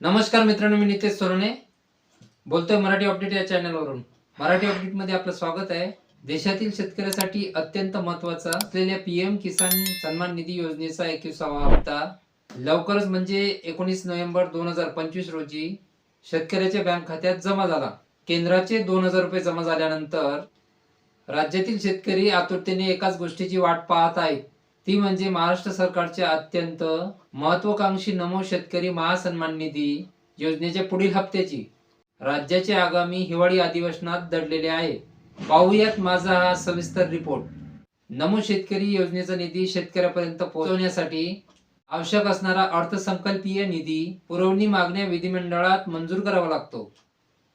नमस्कार मित्रांनो मी नितेश सोरणे बोलतोय मराठी अपडेट या चॅनलवरून. मराठी अपडेटमध्ये आपलं स्वागत आहे. देशातील शेतकऱ्यासाठी अत्यंत महत्त्वाचा असलेल्या पीएम किसान सन्मान निधी योजनेचा एकविसावा हप्ता. लवकरच म्हणजे एकोणीस नोव्हेंबर दोन हजार पंचवीस रोजी शेतकऱ्याच्या बँक खात्यात जमा झाला. केंद्राचे दोन हजार रुपये जमा झाल्यानंतर राज्यातील शेतकरी आतुरतेने एकाच गोष्टीची वाट पाहत आहेत. ती म्हणजे महाराष्ट्र सरकारच्या अत्यंत महत्वाकांक्षी नमो शेतकरी महासन्मान निधी योजनेच्या पुढील हप्त्याची. राज्याचे आगामी हिवाळी अधिवेशनात दडलेले आहे. पाहूयात माझा हा सविस्तर रिपोर्ट. नमो शेतकरी योजनेचा निधी शेतकऱ्यापर्यंत पोहोचवण्यासाठी आवश्यक असणारा अर्थसंकल्पीय निधी पुरवणी मागण्या विधिमंडळात मंजूर करावा लागतो.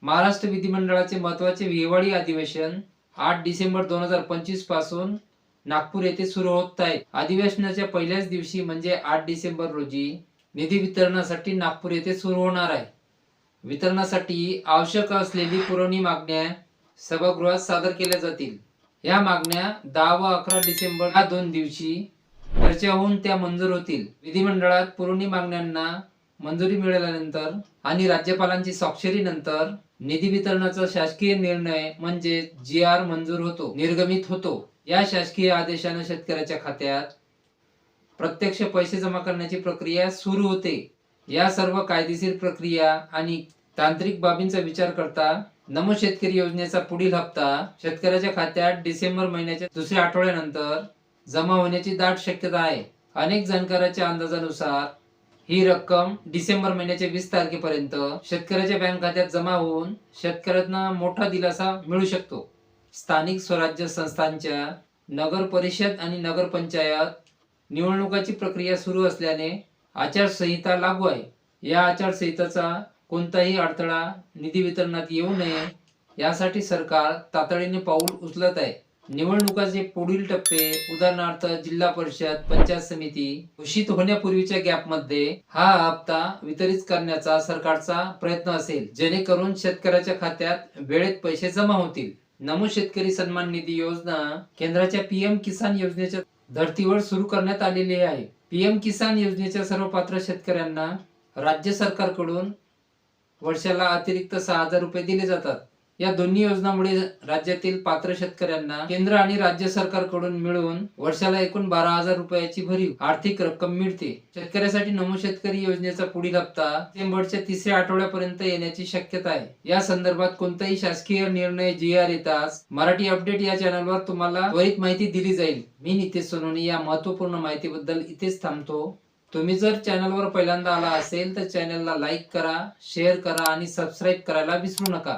महाराष्ट्र विधिमंडळाचे महत्त्वाचे हिवाळी अधिवेशन आठ डिसेंबर दोन हजार पंचवीसपासून नागपूर येथे सुरू होत आहे अधिवेशनाच्या पहिल्याच दिवशी म्हणजे आठ डिसेंबर रोजी निधी वितरणासाठी नागपूर येथे सुरू होणार आहे. वितरणासाठी आवश्यक असलेली पुरवणी मागण्या सभागृहात सादर केल्या जातील. या मागण्या दहा व अकरा डिसेंबर या दोन दिवशी चर्चा होऊन त्या मंजूर होतील. विधिमंडळात पुरवणी मागण्यांना मंजुरी मिळाल्यानंतर आणि राज्यपालांची स्वाक्षरीनंतर निधी वितरणाचा शासकीय निर्णय म्हणजे जी आर मंजूर होतो निर्गमित होतो या शासकीय आदेशाने शेतकऱ्याच्या खात्यात प्रत्यक्ष पैसे जमा करण्याची प्रक्रिया सुरू होते. या सर्व कायदेशीर प्रक्रिया आणि तांत्रिक बाबींचा विचार करता नमो शेतकरी योजनेचा पुढील हप्ता शेतकऱ्याच्या खात्यात डिसेंबर महिन्याच्या दुसऱ्या आठवड्यानंतर जमा होण्याची दाट शक्यता आहे. अनेक जाणकाराच्या अंदाजानुसार ही रक्कम डिसेंबर महिन्याच्या वीस तारखेपर्यंत शेतकऱ्याच्या बँक खात्यात जमा होऊन शेतकऱ्यांना मोठा दिलासा मिळू शकतो. स्थानिक स्वराज्य संस्थांच्या नगर परिषद आणि नगर पंचायत निवडणुकाची प्रक्रिया सुरू असल्याने आचारसंहिता लागू आहे. या आचारसंहितेचा कोणताही अडथळा निधी वितरणात येऊ नये यासाठी सरकार तातडीने पाऊल उचलत आहे. निवडणुकाचे पुढील टप्पे उदाहरणार्थ जिल्हा परिषद पंचायत समिती घोषित होण्यापूर्वीच्या गॅपमध्ये हा हप्ता वितरित करण्याचा सरकारचा प्रयत्न असेल. जेणेकरून शेतकऱ्याच्या खात्यात वेळेत पैसे जमा होतील. नमो शेतकरी सन्मान निधी योजना केंद्राच्या पीएम किसान योजनेच्या धर्तीवर सुरू करण्यात आलेली आहे. पीएम किसान योजनेच्या सर्व पात्र शेतकऱ्यांना राज्य सरकारकडून वर्षाला अतिरिक्त सहा हजार रुपये दिले जातात. या दोन्ही योजनांमुळे राज्यातील पात्र शेतकऱ्यांना केंद्र आणि राज्य सरकारकडून मिळून वर्षाला एकूण बारा हजार रुपयाची भरीव आर्थिक रक्कम मिळते. शेतकऱ्यासाठी नमो शेतकरी योजनेचा पुढील हप्ता डिसेंबरच्या तिसऱ्या आठवड्यापर्यंत येण्याची शक्यता आहे. या संदर्भात कोणताही शासकीय निर्णय जी आर येताच मराठी अपडेट या चॅनलवर तुम्हाला त्वरित माहिती दिली जाईल. मी नितेश सोनवणे या महत्त्वपूर्ण माहितीबद्दल इथेच थांबतो. तुम्ही जर चॅनलवर पहिल्यांदा आला असेल तर चॅनलला लाईक करा शेअर करा आणि सबस्क्राईब करायला विसरू नका.